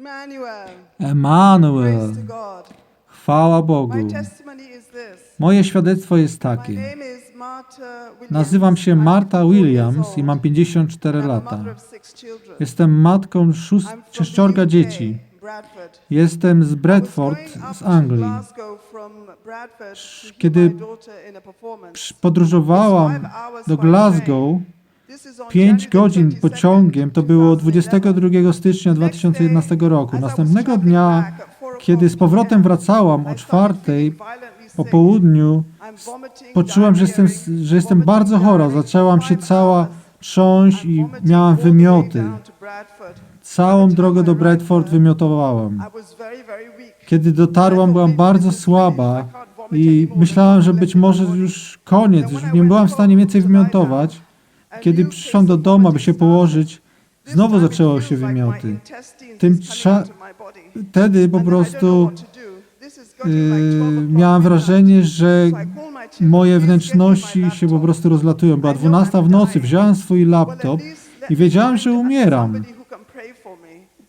Emmanuel. Emanuel. Chwała Bogu. Moje świadectwo jest takie. Nazywam się Marta 54 years Williams i mam 54 I'm a lata. Jestem matką sześciorga dzieci. Jestem z Bradford z Anglii. Kiedy Podróżowałam do Glasgow 5 January godzin 22nd, pociągiem. To było 2011. 22 stycznia 2011 roku. Następnego dnia, kiedy z powrotem wracałam o czwartej po południu, poczułam, że jestem, że jestem bardzo chora. Zaczęłam się cała trząść i miałam wymioty. Całą drogę do Bradford wymiotowałam. Kiedy dotarłam, byłam bardzo słaba i myślałam, że być może już koniec, już nie byłam w stanie więcej wymiotować. Kiedy przyszłam do domu, aby się położyć, znowu zaczęło się wymioty. Tym cza- Wtedy po prostu yy, miałam wrażenie, że moje wnętrzności się po prostu rozlatują. Była 12 w nocy, wziąłem swój laptop i wiedziałam, że umieram.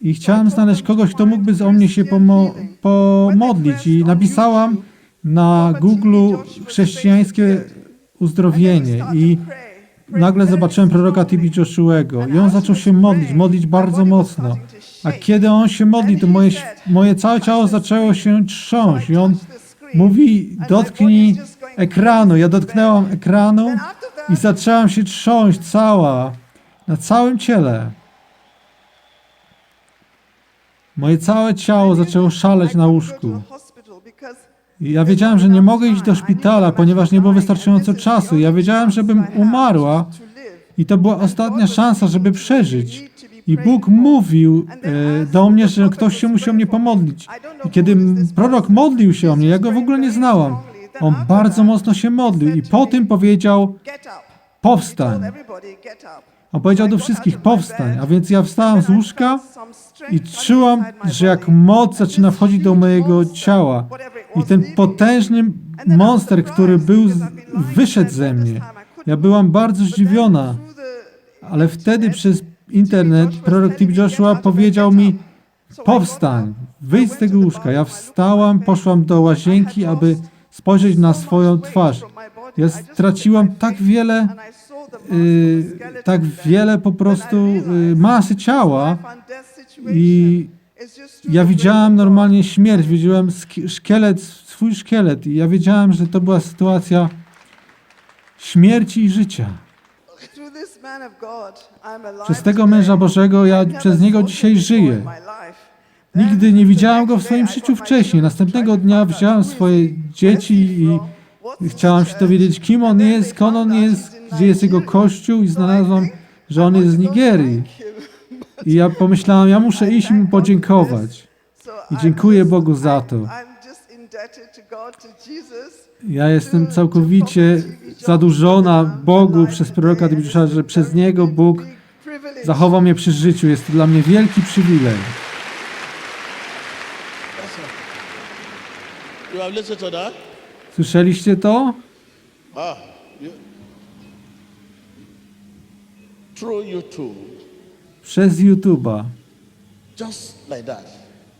I chciałam znaleźć kogoś, kto mógłby o mnie się pomo- pomodlić. I napisałam na Google chrześcijańskie uzdrowienie. I nagle zobaczyłem proroka Tibi Joshuego. I on zaczął się modlić, modlić bardzo mocno. A kiedy on się modli, to moje, moje całe ciało zaczęło się trząść. I on mówi, dotknij ekranu. Ja dotknęłam ekranu i zaczęłam się trząść cała, na całym ciele. Moje całe ciało zaczęło szaleć na łóżku. Ja wiedziałem, że nie mogę iść do szpitala, ponieważ nie było wystarczająco czasu. Ja wiedziałem, żebym umarła i to była ostatnia szansa, żeby przeżyć. I Bóg mówił e, do mnie, że ktoś się musi o mnie pomodlić. I kiedy prorok modlił się o mnie, ja go w ogóle nie znałam. On bardzo mocno się modlił i po tym powiedział, powstań. On powiedział do wszystkich, powstań. A więc ja wstałam z łóżka i czułam, że jak moc zaczyna wchodzić do mojego ciała. I ten potężny monster, który był, wyszedł ze mnie. Ja byłam bardzo zdziwiona, ale wtedy przez internet prorok Tip Joshua powiedział mi, powstań, wyjdź z tego łóżka. Ja wstałam, poszłam do łazienki, aby spojrzeć na swoją twarz. Ja straciłam tak wiele, y, tak wiele po prostu y, masy ciała i ja widziałam normalnie śmierć, widziałem szkielet, swój szkielet i ja wiedziałem, że to była sytuacja śmierci i życia. Przez tego męża Bożego ja przez niego dzisiaj żyję. Nigdy nie widziałam go w swoim życiu wcześniej. Następnego dnia wziąłem swoje dzieci i chciałam się dowiedzieć, kim on jest, skąd on jest, gdzie jest jego kościół i znalazłam, że on jest z Nigerii. I ja pomyślałam, ja muszę iść i mu podziękować. I dziękuję Bogu za to. Ja jestem całkowicie zadłużona Bogu przez proroka Tybusza, że przez niego Bóg zachował mnie przy życiu. Jest to dla mnie wielki przywilej. Słyszeliście to? Ah, through YouTube, Przez YouTube'a. just like that.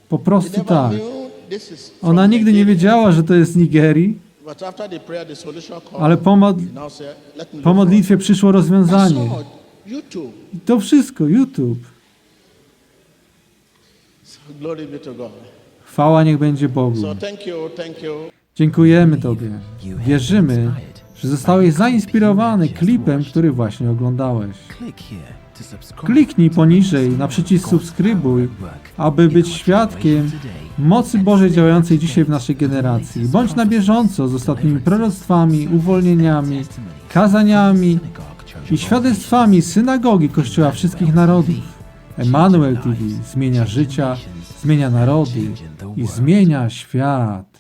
Po prostu never tak. knew this is from Ona nigdy nie wiedziała, że to jest z Nigerii, ale po, mod- po modlitwie przyszło rozwiązanie. I to wszystko, YouTube. Chwała niech będzie Bogu. Dziękujemy Tobie. Wierzymy, że zostałeś zainspirowany klipem, który właśnie oglądałeś. Kliknij poniżej na przycisk subskrybuj, aby być świadkiem mocy Bożej działającej dzisiaj w naszej generacji. Bądź na bieżąco z ostatnimi proroctwami, uwolnieniami, kazaniami i świadectwami synagogi Kościoła wszystkich narodów. Emanuel TV zmienia życia, zmienia narody i zmienia świat.